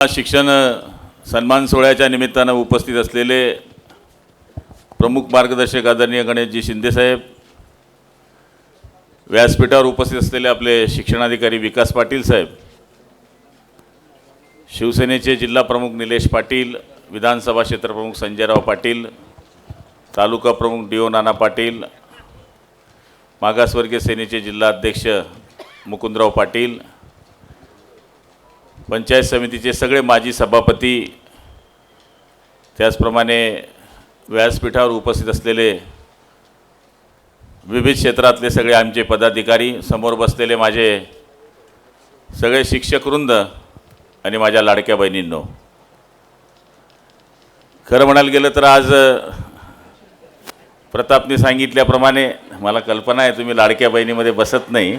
शिक्षण सन्मान सोहळ्याच्या निमित्तानं उपस्थित असलेले प्रमुख मार्गदर्शक आदरणीय गणेशजी शिंदेसाहेब व्यासपीठावर उपस्थित असलेले आपले शिक्षणाधिकारी विकास पाटील साहेब शिवसेनेचे जिल्हा प्रमुख निलेश पाटील विधानसभा क्षेत्रप्रमुख संजयराव पाटील तालुका प्रमुख डी नाना पाटील मागासवर्गीय सेनेचे जिल्हा अध्यक्ष मुकुंदराव पाटील पंचायत समितीचे सगळे माजी सभापती त्याचप्रमाणे व्यासपीठावर उपस्थित असलेले विविध क्षेत्रातले सगळे आमचे पदाधिकारी समोर बसलेले माझे सगळे शिक्षकवृंद आणि माझ्या लाडक्या बहिणींनो. खरं म्हणायला गेलं तर आज प्रतापने सांगितल्याप्रमाणे मला कल्पना आहे तुम्ही लाडक्या बहिणीमध्ये बसत नाही.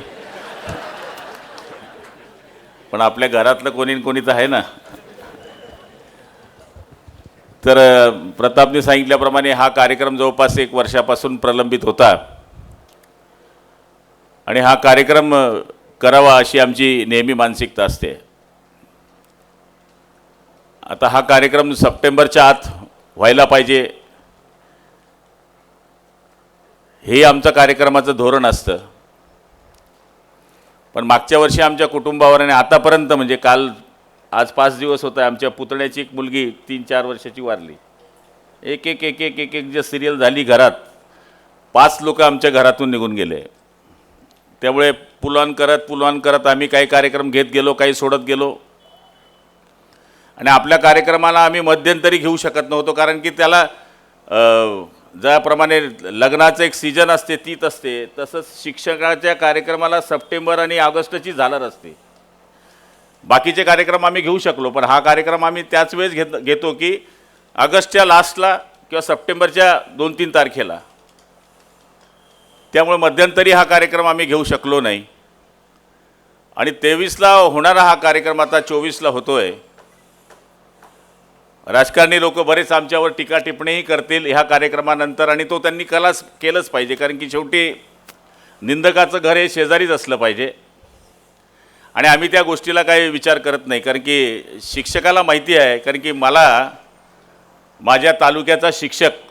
पण आपल्या घरातलं कोणी कोणी तर आहे ना. तर प्रतापने सांगितल्याप्रमाणे हा कार्यक्रम जवळपास एक वर्षापासून प्रलंबित होता. आणि हा कार्यक्रम करावा अशी आमची नेहमी मानसिकता असते. आता हा कार्यक्रम सप्टेंबरच्या आत व्हायला पाहिजे. हे आमचं कार्यक्रमाचं धोरण असतं. पण मागच्या वर्षी आमच्या कुटुंबावर आणि आतापर्यंत म्हणजे काल आज पाच दिवस होतं आमच्या पुतण्याची एक मुलगी तीन चार वर्षाची वारली. एक एक एक एक एक एक जे सिरियल झाली घरात पाच लोक आमच्या घरातून निघून गेले. त्यामुळे पुलवान करत पुलवान करत आम्ही काही कार्यक्रम घेत गेलो काही सोडत गेलो. आणि आपल्या कार्यक्रमाला आम्ही मध्यंतरी घेऊ शकत नव्हतो कारण की त्याला ज्याप्रमाणे लग्नाचं एक सीजन असते तीच असते तसंच शिक्षकाच्या कार्यक्रमाला सप्टेंबर आणि ऑगस्टची झालर असते. बाकीचे कार्यक्रम आम्ही घेऊ शकलो पण हा कार्यक्रम आम्ही त्याच वेळेस घेत घेतो की ऑगस्टच्या लास्टला किंवा सप्टेंबरच्या दोन तीन तारखेला. त्यामुळे मध्यंतरी हा कार्यक्रम आम्ही घेऊ शकलो नाही. आणि तेवीसला होणारा हा कार्यक्रम आता चोवीसला होतो आहे राजकारणी लोक बरेच आमच्यावर टीका टिप्पणीही करतील ह्या कार्यक्रमानंतर आणि तो त्यांनी कलाच केलंच पाहिजे. कारण की शेवटी निंदकाचं घर हे शेजारीच असलं पाहिजे. आणि आम्ही त्या गोष्टीला काही विचार करत नाही. कारण की शिक्षकाला माहिती आहे. कारण की मला माझ्या तालुक्याचा शिक्षक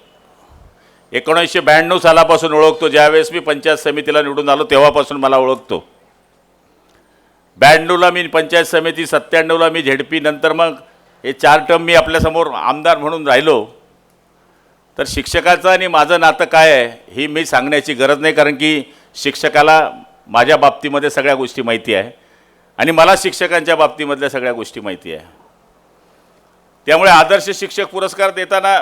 एकोणीसशे ब्याण्णव सालापासून ओळखतो. ज्यावेळेस मी पंचायत समितीला निवडून आलो तेव्हापासून मला ओळखतो. ब्याण्णवला मी पंचायत समिती सत्त्याण्णवला मी झेडपी नंतर मग हे चार टर्म मी आपल्यासमोर आमदार म्हणून राहिलो तर शिक्षकाचं आणि माझं नातं काय आहे ही मी सांगण्याची गरज नाही कारण की शिक्षकाला माझ्या बाबतीमध्ये सगळ्या गोष्टी माहिती आहे आणि मला शिक्षकांच्या बाबतीमधल्या सगळ्या गोष्टी माहिती आहे. त्यामुळे आदर्श शिक्षक पुरस्कार देताना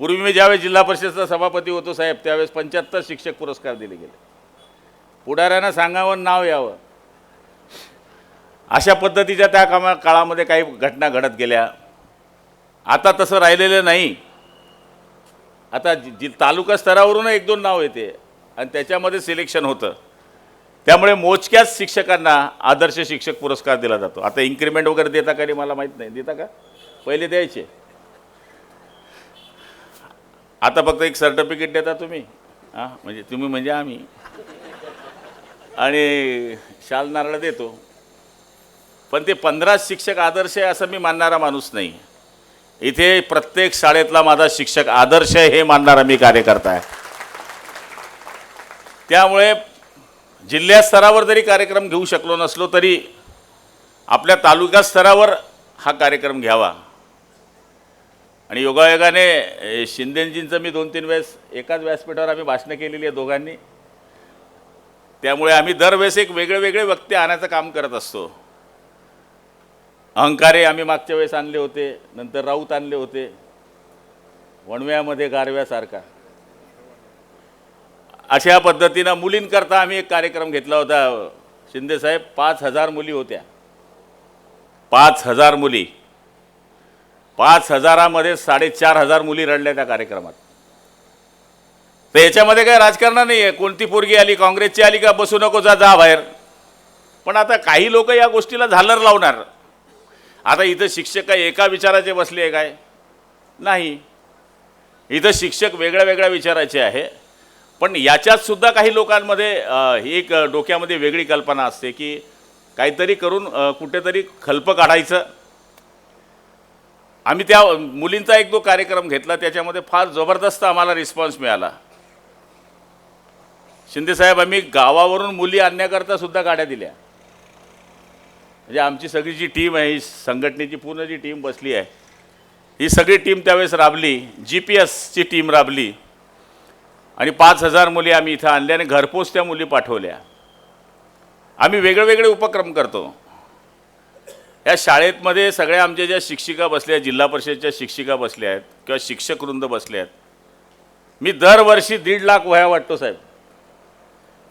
पूर्वी मी ज्यावेळेस जिल्हा परिषदेचा सभापती होतो साहेब त्यावेळेस पंच्याहत्तर शिक्षक पुरस्कार दिले गेले. पुढाऱ्यांना सांगावं नाव यावं. अशा पद्धतीच्या त्या कामा काळामध्ये काही घटना घडत गेल्या. आता तसं राहिलेलं नाही. आता जि तालुका स्तरावरून एक दोन नाव येते आणि त्याच्यामध्ये सिलेक्शन होतं. त्यामुळे मोजक्याच शिक्षकांना आदर्श शिक्षक पुरस्कार दिला जातो. आता इन्क्रीमेंट वगैरे देता का रे मला माहीत नाही. देता का? पहिले द्यायचे. आता फक्त एक सर्टिफिकेट देता तुम्ही. हां म्हणजे तुम्ही म्हणजे आम्ही. आणि शाल नारळ देतो. पण ते पंधरा शिक्षक आदर्श आहे असं मी मानणारा माणूस नाही. इथे प्रत्येक शाळेतला माझा शिक्षक आदर्श आहे हे मानणारा मी कार्यकर्ता आहे. त्यामुळे जिल्हा स्तरावर जरी कार्यक्रम घेऊ शकलो नसलो तरी आपल्या तालुका स्तरावर हा कार्यक्रम घ्यावा. आणि योगायोगाने शिंदेजींचं मी दोन तीन वेळेस एकाच व्यासपीठावर आम्ही भाषणं केलेली आहे दोघांनी. त्यामुळे आम्ही दरवेळेस एक वेगळे वेगळे व्यक्ती आणायचं काम करत असतो. अहंकारे आम्ही मागच्या वेळेस आणले होते नंतर राऊत आणले होते. वणव्यामध्ये गारव्यासारखा. अशा पद्धतीनं मुलींकरता आम्ही एक कार्यक्रम घेतला होता. शिंदेसाहेब पाच हजार मुली होत्या. पाच हजार मुली. पाच हजारामध्ये साडेचार हजार मुली रडल्या त्या कार्यक्रमात. तर याच्यामध्ये काय राजकारण नाही आहे कोणती पोरगी आली काँग्रेसची आली का बसू नको जा जा बाहेर. पण आता काही लोक या गोष्टीला झालर लावणार. आता इथं शिक्षक काय एका विचाराचे बसले आहे काय? नाही. इथं शिक्षक वेगळ्या वेगळ्या विचाराचे आहे. पण याच्यातसुद्धा काही लोकांमध्ये ही एक डोक्यामध्ये वेगळी कल्पना असते की काहीतरी करून कुठेतरी खल्प काढायचं. आम्ही त्या मुलींचा एक जो कार्यक्रम घेतला त्याच्यामध्ये फार जबरदस्त आम्हाला रिस्पॉन्स मिळाला. शिंदेसाहेब आम्ही गावावरून मुली आणण्याकरता सुद्धा गाड्या दिल्या. म्हणजे आमची सगळी जी टीम आहे ही संघटनेची पूर्ण जी टीम बसली आहे ही सगळी टीम त्यावेळेस राबली जी पी एसची टीम राबली. आणि पाच हजार मुली आम्ही इथं आणल्या आणि घरपोच त्या मुली पाठवल्या. आम्ही वेगळे वेगळे उपक्रम करतो. या शाळेतमध्ये सगळ्या आमच्या ज्या शिक्षिका बसल्या आहेत जिल्हा परिषदेच्या शिक्षिका बसल्या आहेत किंवा शिक्षक वृंद बसले आहेत. मी दरवर्षी दीड लाख वह्या वाटतो साहेब.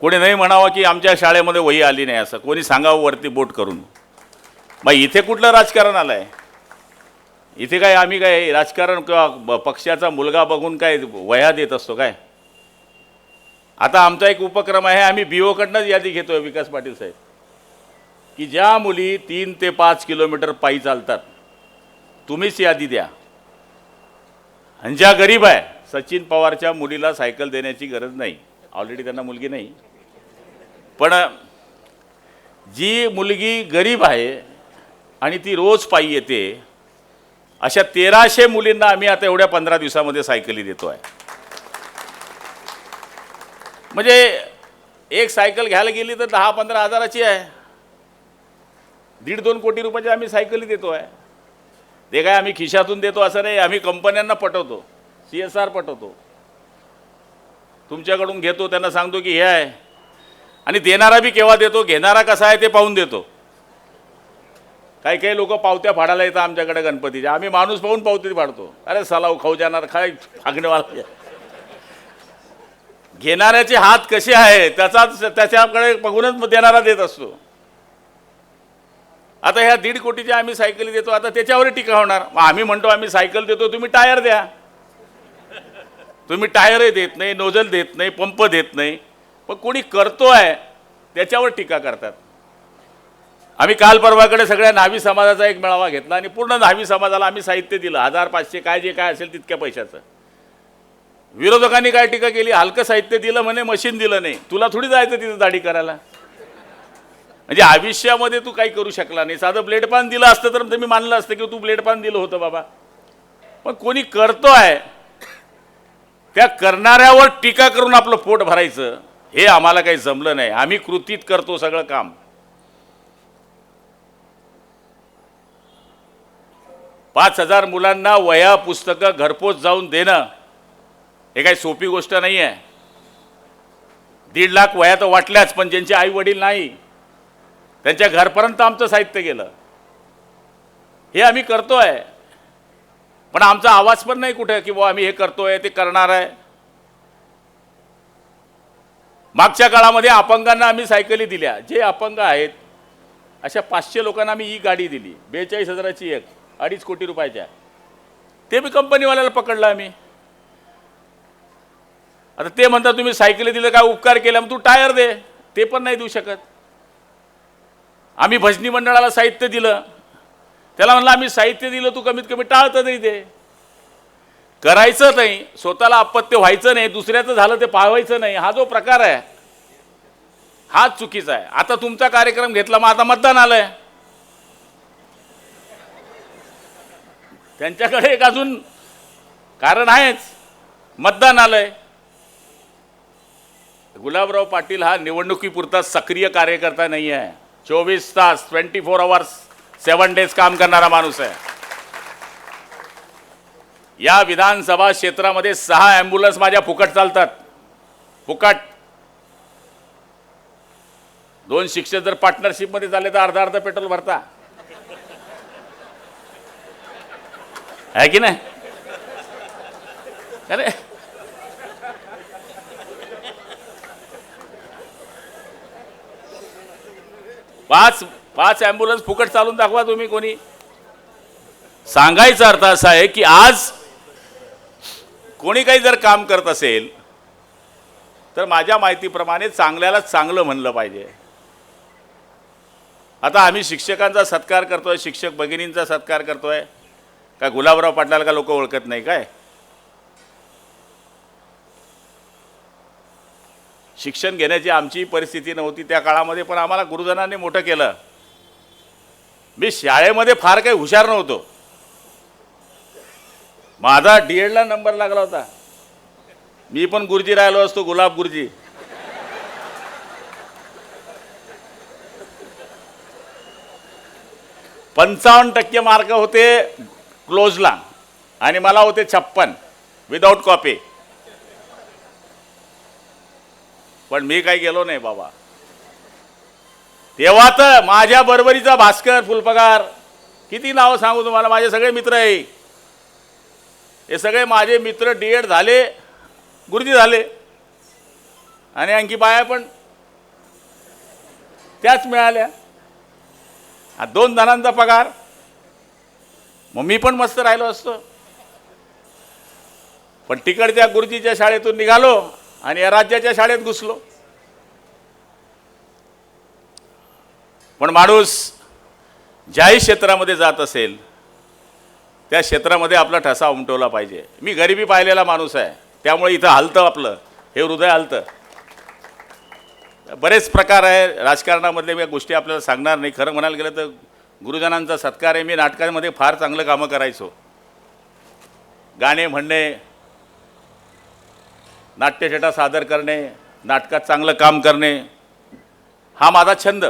कोणी नाही म्हणावं की आमच्या शाळेमध्ये वही आली नाही असं. कोणी सांगावं वरती बोट करून. मग इथे कुठलं राजकारण आलं आहे इथे काय आम्ही काय राजकारण किंवा पक्षाचा मुलगा बघून काय वह्या देत असतो काय? आता आमचा एक उपक्रम आहे आम्ही बी ओकडनंच यादी घेतोय विकास पाटील साहेब. की ज्या मुली तीन ते पाच किलोमीटर पायी चालतात तुम्हीच यादी द्या. आणि ज्या गरीब आहे सचिन पवारच्या मुलीला सायकल देण्याची गरज नाही. ऑलरेडी त्यांना मुलगी नाही. पण जी मुलगी गरीब आहे आणि ती रोज पायी येते. अशा तेराशे मुलींना आम्ही आता एवढ्या पंधरा दिवसामध्ये सायकली देतो आहे म्हणजे एक सायकल घ्यायला गेली तर दहा पंधरा हजाराची आहे. दीड दोन कोटी रुपयाची आम्ही सायकली देतो आहे ते काय आम्ही खिशातून देतो असं नाही आम्ही कंपन्यांना पटवतो. सी एस आर पटवतो. तुमच्याकडून घेतो त्यांना सांगतो की हे आहे. आणि देणारा बी केव्हा देतो घेणारा कसा आहे ते पाहून देतो. काही काही लोक पावत्या फाडायला येतात आमच्याकडे गणपतीच्या. आम्ही माणूस पाहून पावती फाडतो. अरे सलाव खाऊ जाणार काय फागणेवाला? घेणाऱ्याचे हात कसे आहे त्याचाच त्याच्याकडे बघूनच देणारा देत असतो. आता ह्या दीड कोटीच्या आम्ही सायकली देतो आता त्याच्यावर टीका होणार. मग आम्ही म्हणतो आम्ही सायकल देतो तुम्ही टायर द्या. तुम्ही टायरही देत नाही नोजल देत नाही पंप देत नाही. पण कोणी आहे त्याच्यावर टीका करतात. आम्ही काल परवाकडे सगळ्या न्हावी समाजाचा एक मेळावा घेतला आणि पूर्ण न्हावी समाजाला आम्ही साहित्य दिलं. हजार पाचशे काय जे काय असेल तितक्या पैशाचं. विरोधकांनी काय टीका केली? हलकं साहित्य दिलं म्हणे मशीन दिलं नाही. तुला थोडी जायचं तिथं दाढी करायला? म्हणजे आयुष्यामध्ये तू काही करू शकला नाही. साधं ब्लेडपान दिलं असतं तर मी मानलं असतं की तू ब्लेडपान दिलं होतं बाबा. पण कोणी करतो आहे त्या करणाऱ्यावर टीका करून आपलं पोट भरायचं हे आम्हाला काही जमलं नाही. आम्ही कृतीत करतो सगळं काम. पाच हजार मुलांना वह्या पुस्तकं घरपोच जाऊन देणं हे काही सोपी गोष्ट नाही आहे दीड लाख वया तर वाटल्याच पण ज्यांचे आई वडील नाही त्यांच्या घरपर्यंत आमचं साहित्य गेलं. हे आम्ही करतो आहे पण आमचा आवाज पण नाही कुठे की बा आम्ही हे करतोय ते करणार आहे. मागच्या काळामध्ये अपंगांना आम्ही सायकली दिल्या. जे अपंग आहेत अशा पाचशे लोकांना आम्ही ही गाडी दिली. बेचाळीस हजाराची एक. अडीच कोटी रुपयाच्या. ते बी कंपनीवाल्याला पकडलं आम्ही. आता ते म्हणतात तुम्ही सायकली दिलं काय उपकार केला? मग तू टायर दे. ते पण नाही देऊ शकत. आम्ही भजनी मंडळाला साहित्य दिलं. त्याला म्हणलं आम्ही साहित्य दिलं तू कमीत कमी टाळतं नाही ते करायचं नाही. स्वतःला अपत्य व्हायचं नाही. दुसऱ्याचं झालं ते पाहायचं नाही. हा जो प्रकार आहे हाच चुकीचा आहे. आता तुमचा कार्यक्रम घेतला मग आता मतदान आलं आहे त्यांच्याकडे एक अजून कारण आहेच. मतदान आलंय. गुलाबराव पाटील हा निवडणुकीपुरता सक्रिय कार्यकर्ता नाही आहे. चोवीस तास twenty four hours seven days काम करणारा माणूस आहे. या विधानसभा क्षेत्रामध्ये सहा ॲम्ब्युलन्स माझ्या फुकट चालतात. फुकट. दोन शिक्षक जर पार्टनरशिपमध्ये झाले तर अर्धा अर्धा पेट्रोल भरता. आहे की नाही? अरे। पाच पाच ॲम्ब्युलन्स फुकट चालून दाखवा तुम्ही कोणी. सांगायचा अर्थ असा आहे की आज कोणी काही जर काम करत असेल तर माझ्या माहितीप्रमाणे चांगल्याला चांगलं म्हणलं पाहिजे. आता आम्ही शिक्षकांचा सत्कार करतोय शिक्षक भगिनींचा सत्कार करतोय. काय गुलाबराव पाटलाला का लोक ओळखत नाही काय? शिक्षण घेण्याची आमची परिस्थिती नव्हती त्या काळामध्ये पण आम्हाला गुरुजनांनी मोठं केलं. मी शाळेमध्ये फार काही हुशार नव्हतो. माझा डी एडला नंबर लागला होता. मी पण गुरुजी राहिलो असतो गुलाब गुरुजी. पंचावन्न टक्के मार्क होते क्लोजला आणि मला होते छप्पन विदाऊट कॉपी पण मी काही गेलो नाही बाबा. तेव्हा तर माझ्या बरोबरीचा भास्कर फुलपगार किती नावं सांगू तुम्हाला? माझे सगळे मित्र आहे. हे सगळे माझे मित्र डी एड झाले गुरुजी झाले. आणि आणखी बाया पण. त्याच मिळाल्या. हा दोन जणांचा पगार. मग मी पण मस्त राहिलो असतो. पण तिकडच्या गुरुजीच्या शाळेतून निघालो आणि या राज्याच्या शाळेत घुसलो. पण माणूस ज्याही क्षेत्रामध्ये जात असेल त्या क्षेत्रामध्ये आपला ठसा उमटवला पाहिजे. मी गरिबी पाहिलेला माणूस आहे. त्यामुळे इथं हलतं आपलं. हे हृदय हलतं. बरेच प्रकार आहे. राजकारणामधले मी गोष्टी आपल्याला सांगणार नाही. खरं म्हणायला गेलं तर गुरुजनांचा सत्कार आहे. मी नाटकांमध्ये फार चांगलं कामं करायचो. गाणे म्हणणे नाट्यछटा सादर करणे नाटकात चांगलं काम करणे हा माझा छंद.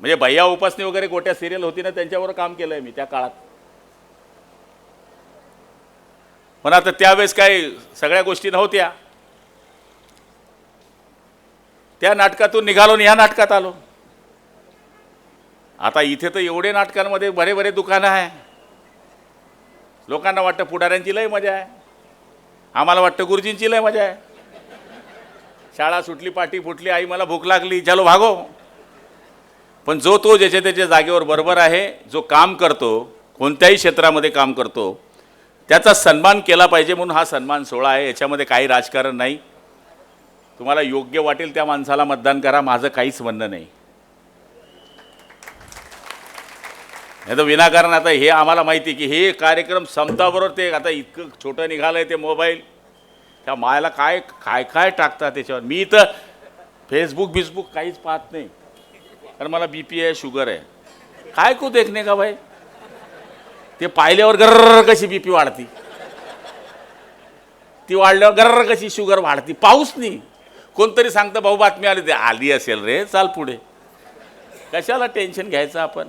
म्हणजे भैया उपासनी वगैरे गोट्या सिरियल होती ना त्यांच्यावर काम केलं आहे मी त्या काळात. पण आता त्यावेळेस काही सगळ्या गोष्टी नव्हत्या. त्या नाटकातून निघालो आणि ह्या नाटकात आलो. आता इथे तर एवढे नाटकांमध्ये बरे बरे दुकानं आहे. लोकांना वाटतं पुढाऱ्यांची लय मजा आहे. आम्हाला वाटतं गुरुजींची लय मजा आहे. शाळा सुटली पाठी फुटली आई मला भूक लागली चलो भागो. पण जो तो ज्याच्या त्याच्या जागेवर बरोबर आहे जो काम करतो कोणत्याही क्षेत्रामध्ये काम करतो त्याचा सन्मान केला पाहिजे म्हणून हा सन्मान सोहळा आहे. याच्यामध्ये काही राजकारण नाही. तुम्हाला योग्य वाटेल त्या माणसाला मतदान करा माझं काहीच म्हणणं नाही. नाही तर विनाकारण आता हे आम्हाला माहिती आहे की हे कार्यक्रम संपताबरोबर ते आता इतकं छोटं निघालं आहे ते मोबाईल. त्या मायाला काय काय काय टाकतात त्याच्यावर? मी तर फेसबुक बिसबुक काहीच पाहत नाही. कारण मला बी पी आहे शुगर आहे. काय को देखणे का भाई? ते पाहिल्यावर गर्र कशी बी पी वाढती. ती वाढल्यावर गर्र कशी शुगर वाढती. पाऊस नाही. कोणतरी सांगतं भाऊ बातमी आली ते आली असेल रे चाल पुढे. कशाला टेन्शन घ्यायचं आपण?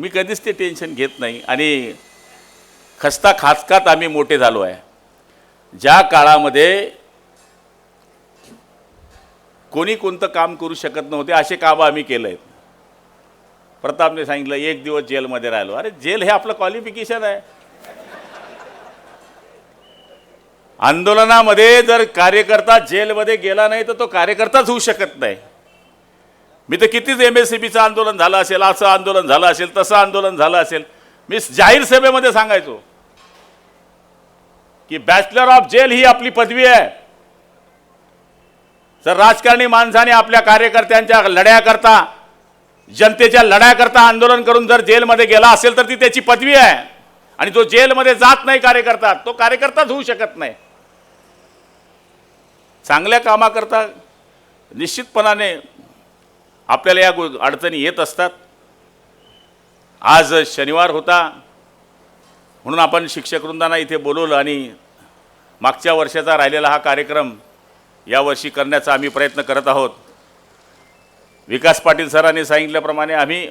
मी कधीच ते टेन्शन घेत नाही. आणि खस्ता खाचकात आम्ही मोठे झालो आहे. ज्या काळामध्ये कोणी कोणतं काम करू शकत नव्हते असे कामं आम्ही केलं आहेत प्रतापने सांगितलं एक दिवस जेलमध्ये राहिलो. अरे जेल हे आपलं क्वालिफिकेशन आहे. आंदोलनामध्ये जर कार्यकर्ता जेलमध्ये गेला नाही तर तो कार्यकर्ताच होऊ शकत नाही. मी तर कितीच एम एस सी बीचं आंदोलन झालं असेल असं आंदोलन झालं असेल तसं आंदोलन झालं असेल. मी जाहीर सभेमध्ये सांगायचो की बॅचलर ऑफ जेल ही आपली पदवी आहे. जर राजकारणी माणसाने आपल्या कार्यकर्त्यांच्या लढ्याकरता जनतेच्या लढ्याकरता आंदोलन करून जर जेलमध्ये गेला असेल तर ती त्याची पदवी आहे. आणि जो जेलमध्ये जात नाही कार्यकर्ता तो कार्यकर्ताच होऊ शकत नाही. चांगल्या कामाकरता निश्चितपणाने आपल्याला या गो- अडचणी येत असतात. आज शनिवार होता. म्हणून आपण शिक्षकवृंदांना इथे बोलवलं आणि मागच्या वर्षाचा राहिलेला हा कार्यक्रम यावर्षी करण्याचा आम्ही प्रयत्न करत आहोत. विकास पाटील सरांनी सांगितल्याप्रमाणे आम्ही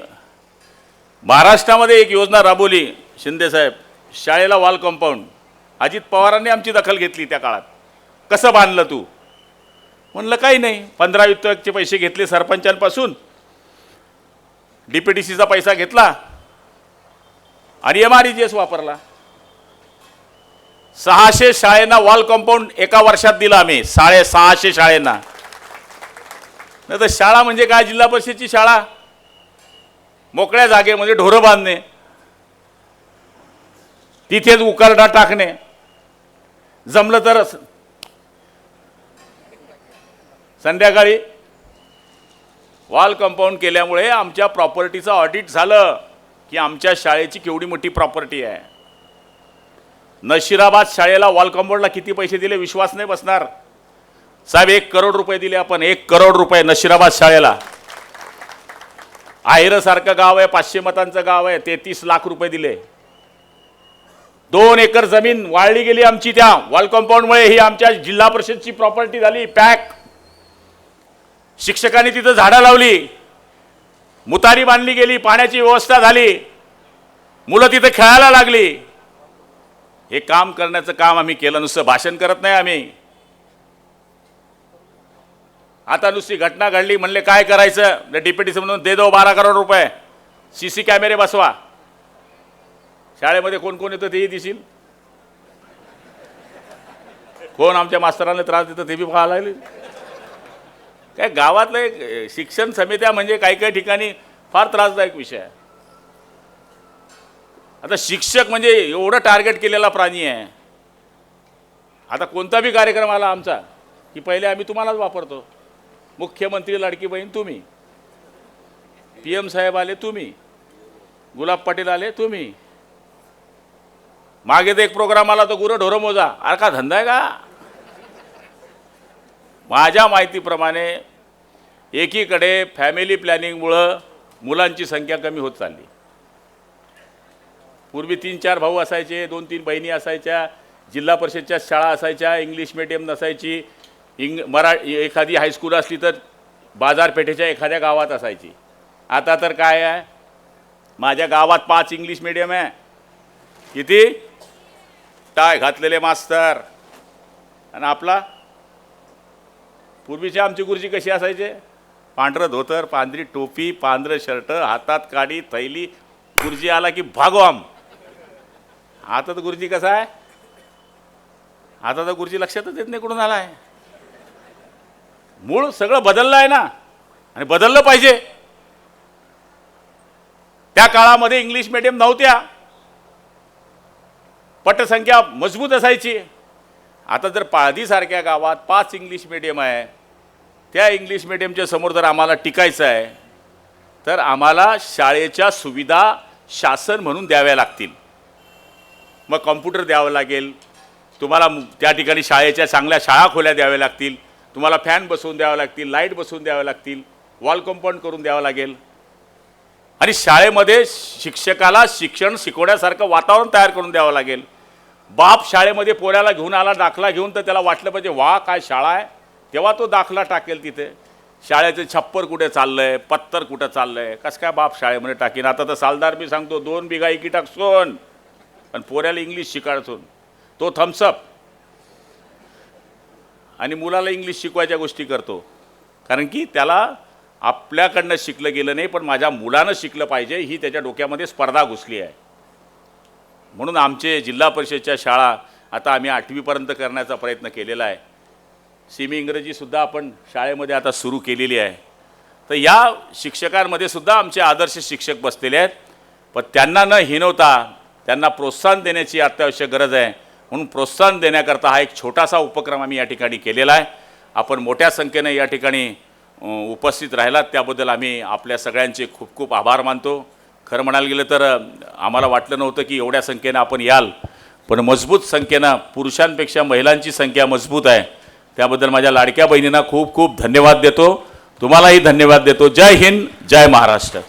महाराष्ट्रामध्ये एक योजना राबवली. शिंदेसाहेब शाळेला वॉल कंपाऊंड. अजित पवारांनी आमची दखल घेतली त्या काळात. कसं बांधलं तू? म्हणलं काही नाही. पंधरा युक्तचे पैसे घेतले सरपंचांपासून. डी पी डी सीचा पैसा घेतला. आणि M R E G S वापरला. सहाशे शाळेंना वॉल कंपाऊंड एका वर्षात दिलं आम्ही. साडे सहाशे शाळेंना. नाही तर शाळा म्हणजे काय? जिल्हा परिषदची शाळा. मोकळ्या जागेमध्ये ढोरं बांधणे. तिथेच उकारडा टाकणे. जमलं तर संध्याकाळी वॉल कंपाऊंड केल्यामुळे आमच्या प्रॉपर्टीचं ऑडिट झालं की आमच्या शाळेची केवढी मोठी प्रॉपर्टी आहे. नशिराबाद शाळेला वॉल कंपाऊंडला किती पैसे दिले विश्वास नाही बसणार. साहेब एक करोड रुपये दिले आपण एक करोड रुपये नशिराबाद शाळेला. सारखं गाव आहे पाचशे मतांचं गाव आहे तेहतीस लाख रुपये दिले. दोन एकर जमीन वाळली गेली आमची त्या वॉल कंपाऊंडमुळे ही आमच्या जिल्हा परिषदची प्रॉपर्टी झाली पॅक शिक्षकांनी तिथं झाडं लावली. मुतारी बांधली गेली पाण्याची व्यवस्था झाली. मुलं तिथं खेळायला लागली. हे काम करण्याचं काम आम्ही केलं नुसतं भाषण करत नाही आम्ही. आता नुसती घटना घडली म्हणले काय करायचं? म्हणजे डिप्युटीचं म्हणून दे दो बारा करोड रुपये. सी सी कॅमेरे बसवा. शाळेमध्ये कोण कोण येतं तेही दिसील कोण आमच्या मास्तरांना त्रास देतं ते बी पाहायला लागले. काय गावातलं एक शिक्षण समित्या म्हणजे काही काही ठिकाणी फार त्रासदायक विषय आहे. आता शिक्षक म्हणजे एवढं टार्गेट केलेला प्राणी आहे. आता कोणता बी कार्यक्रम आला आमचा की पहिले आम्ही तुम्हालाच वापरतो. मुख्यमंत्री लाडकी बहीण तुम्ही. पी एम साहेब आले तुम्ही. गुलाब पाटील आले तुम्ही. मागे तर एक प्रोग्राम आला तो गुरं ढोरं मोजा. अरे का धंदा आहे का? माझ्या माहितीप्रमाणे एकीकडे फॅमिली प्लॅनिंगमुळं मुलांची संख्या कमी होत चालली. पूर्वी तीन चार भाऊ असायचे दोन तीन बहिणी असायच्या जिल्हा परिषदच्या शाळा असायच्या इंग्लिश मिडियम नसायची इंग मरा एखादी हायस्कूल असली तर बाजारपेठेच्या एखाद्या गावात असायची. आता तर काय आहे? माझ्या गावात पाच इंग्लिश मिडियम आहे. किती? टाय घातलेले मास्तर. आणि आपला पूर्वीची आमची गुरुजी कशी असायचे? पांढरं धोतर पांढरी टोपी पांढरं शर्ट हातात काडी थैली. गुरुजी आला की भागो आम आता तर गुरुजी कसा आहे? आता तर गुरुजी लक्षातच येत नाही कुठून आला आहे मूळ सगळं बदललं आहे ना. आणि बदललं पाहिजे. त्या काळामध्ये इंग्लिश मिडियम नव्हत्या. पटसंख्या मजबूत असायची. आता जर पाळदीसारख्या गावात पाच इंग्लिश मिडियम आहे त्या इंग्लिश मिडियमच्या समोर जर आम्हाला टिकायचं आहे तर आम्हाला शाळेच्या सुविधा शासन म्हणून द्याव्या लागतील. मग कॉम्प्युटर द्यावं लागेल. तुम्हाला त्या ठिकाणी शाळेच्या चांगल्या शाळा खोल्या द्याव्या लागतील. तुम्हाला फॅन बसवून द्यावं लागतील लाइट बसवून द्यावं लागतील वॉल कंपाऊंड करून द्यावं लागेल. आणि शाळेमध्ये शिक्षकाला शिक्षण शिकवण्यासारखं वातावरण तयार करून द्यावं लागेल. बाप शाळेमध्ये पोऱ्याला घेऊन आला दाखला घेऊन तर त्याला वाटलं पाहिजे वा काय शाळा आहे. तेव्हा तो दाखला टाकेल तिथे. शाळेचं छप्पर कुठे चाललं आहे पत्तर कुठं चाललं आहे कसं काय बाप शाळेमध्ये टाकीन? आता तर सालदार मी सांगतो दोन बिघा इकी टाकसून. पण पोऱ्याला इंग्लिश शिकायचून तो थम्सअप आणि मुलाला इंग्लिश शिकवायच्या गोष्टी करतो. कारण की त्याला आपल्याकडनं शिकलं गेलं नाही पण माझ्या मुलानं शिकलं पाहिजे ही त्याच्या डोक्यामध्ये स्पर्धा घुसली आहे. म्हणून आमचे जिल्हा परिषदच्या शाळा आता आम्ही आठवीपर्यंत करण्याचा प्रयत्न केलेला आहे. सेमी इंग्रजीसुद्धा आपण शाळेमध्ये आता सुरू केलेली आहे. तर या शिक्षकांमध्ये सुद्धा आमचे आदर्श शिक्षक बसलेले आहेत. पण त्यांना न हिनवता त्यांना प्रोत्साहन देण्याची अत्यावश्यक गरज आहे. म्हणून प्रोत्साहन देण्याकरता हा एक छोटासा उपक्रम आम्ही या ठिकाणी केलेला आहे. आपण मोठ्या संख्येने या ठिकाणी उपस्थित राहिलात. त्याबद्दल आम्ही आपल्या सगळ्यांचे खूप खूप आभार मानतो. खरं म्हणायला गेलं तर आम्हाला वाटलं नव्हतं की एवढ्या संख्येनं आपण याल. पण मजबूत संख्येनं पुरुषांपेक्षा महिलांची संख्या मजबूत आहे. त्याबद्दल माझ्या लाडक्या बहिणींना खूप खूप धन्यवाद देतो. तुम्हालाही धन्यवाद देतो. जय हिंद जय महाराष्ट्र.